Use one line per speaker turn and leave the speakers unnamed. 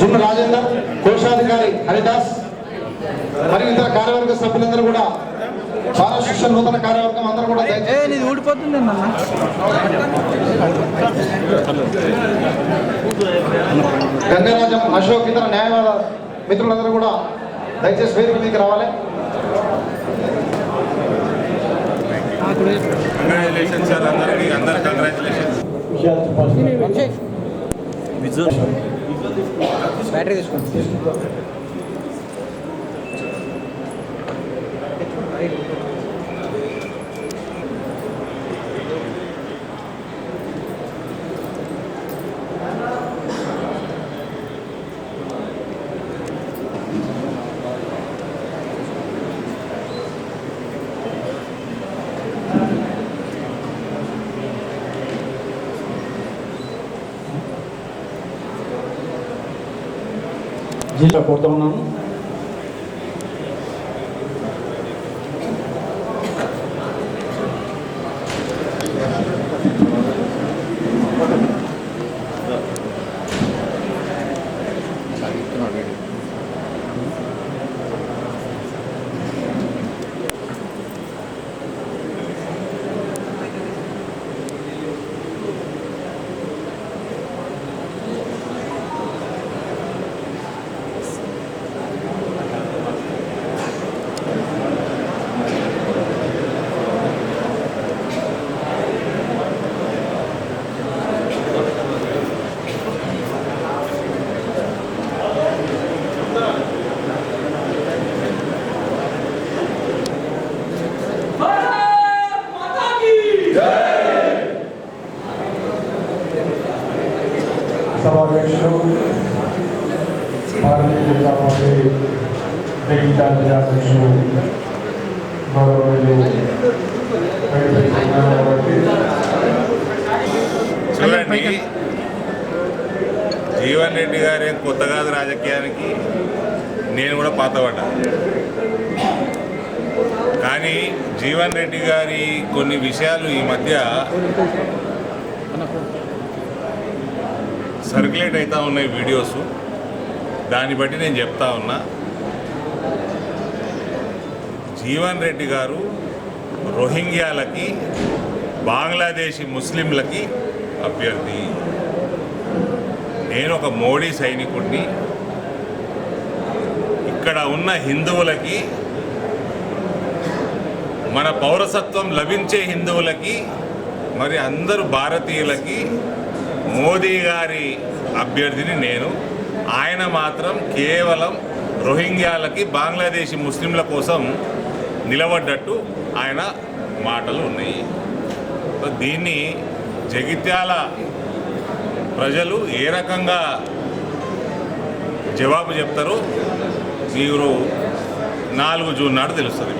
జున్న రాజేందర్ కోశాధికారి హరిదాస్ మరియు ఇతర కార్యవర్గ సభ్యులందరూ కూడా చాలా శిక్షణ నూతన కార్యవర్గం అందరూ కూడా
ఊడిపోతుంది అన్న.
గంగరాజం అశోక్ ఇతర న్యాయవాద మిత్రులందరూ కూడా దయచేసి వేదిక మీదకి రావాలి.
కంగ్రాచులేషన్స్ సార్ అందరికీ అందరు కంగ్రాచులేషన్స్
బ్యాటరీ తీసుకోండి
జిల్లా కోరుతా ఉన్నాను
సమావేశంలో భారతీయ జనతా పార్టీ జగిత్యాల అధ్యక్షుడు గౌరవనీయులు వెంకటేశ్వర
చూడండి జీవన్ రెడ్డి గారే కొత్త కాదు రాజకీయానికి. నేను కూడా పాతపడ్డా కానీ జీవన్ రెడ్డి గారి కొన్ని విషయాలు ఈ మధ్య సర్క్యులేట్ అవుతూ ఉన్నాయి వీడియోస్. దాన్ని బట్టి నేను చెప్తా ఉన్నా. జీవన్ రెడ్డి గారు రోహింగ్యాలకి బంగ్లాదేశీ ముస్లింలకి అభ్యర్థి. నేను ఒక మోడీ సైనికుడిని ఇక్కడ ఉన్న హిందువులకి మన పౌరసత్వం లభించే హిందువులకి మరి అందరు భారతీయులకి మోదీ గారి అభ్యర్థిని నేను. ఆయన మాత్రం కేవలం రోహింగ్యాలకి బంగ్లాదేశీ ముస్లింల కోసం నిలబడ్డట్టు ఆయన మాటలు ఉన్నాయి. దీన్ని జగిత్యాల ప్రజలు ఏ రకంగా జవాబు చెప్తారో మీరు నాలుగు జూన్ నాడు తెలుస్తుంది